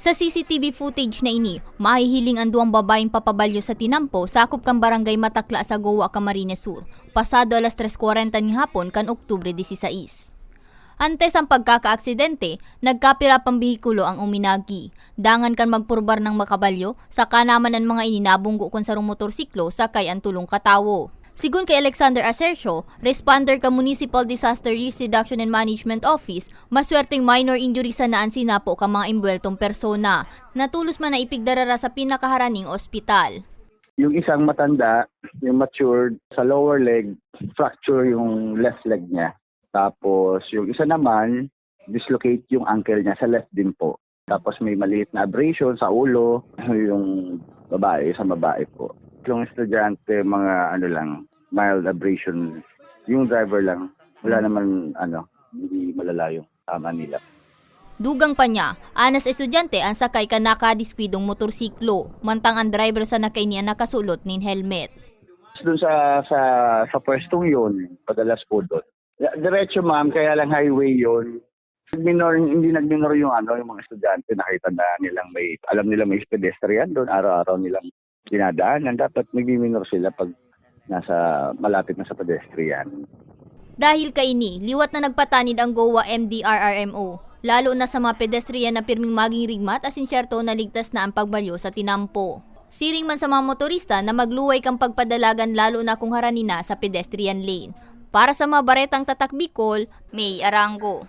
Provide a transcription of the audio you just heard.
Sa CCTV footage na ini, mahihiling ang duwang babaeng papabalyo sa tinampo sakop kang barangay Matakla sa Goa, Camarines Sur, pasado alas 3.40 ng hapon kan Oktubre 16. Antes ang pagkakaaksidente, nagkapira pang bihikulo ang uminagi. Dangan kan magpurbar ng makabalyo, saka naman ang mga ininabunggo kon sa motorsiklo sakay ang tulong katawo. Sigun kay Alexander Asercio, responder ka Municipal Disaster Risk Reduction and Management Office, maswerteng minor injury sa naan sinapo ka mga imbweltong persona. Natulos man na ipigdarara sa pinakaharaning ospital. Yung isang matanda, yung matured, sa lower leg, fracture yung left leg niya. Tapos yung isa naman, dislocate yung ankle niya sa left din po. Tapos may maliit na abrasion sa ulo, yung babae, sa babae po. Yung estudyante, mga ano lang, mild abrasion. Yung driver lang, wala naman ano, hindi malala yung tama nila. Dugang pa niya, anas estudyante ang sakay ka nakadiskwidong motorsiklo, mantang ang driver sa nakay niya nakasulot nin helmet. Doon sa sa sa pwestong yun, padalas po doon. Diretso ma'am, kaya lang highway yun. Minor, hindi nagminor yung ano, yung mga estudyante, nakita na nilang may, alam nila may pedestrian doon, araw-araw nilang dinadaanan. Dapat magbiminor sila pag nasa, malapit na sa pedestrian. Dahil kay ini, liwat na nagpatanid ang Goa MDRRMO, lalo na sa mga pedestrian na pirming maging rigmat as insyerto na ligtas na ang pagbalyo sa tinampo. Siring man sa mga motorista na magluway kang pagpadalagan lalo na kung harani na sa pedestrian lane. Para sa mga baretang tatak Bicol, May Arango.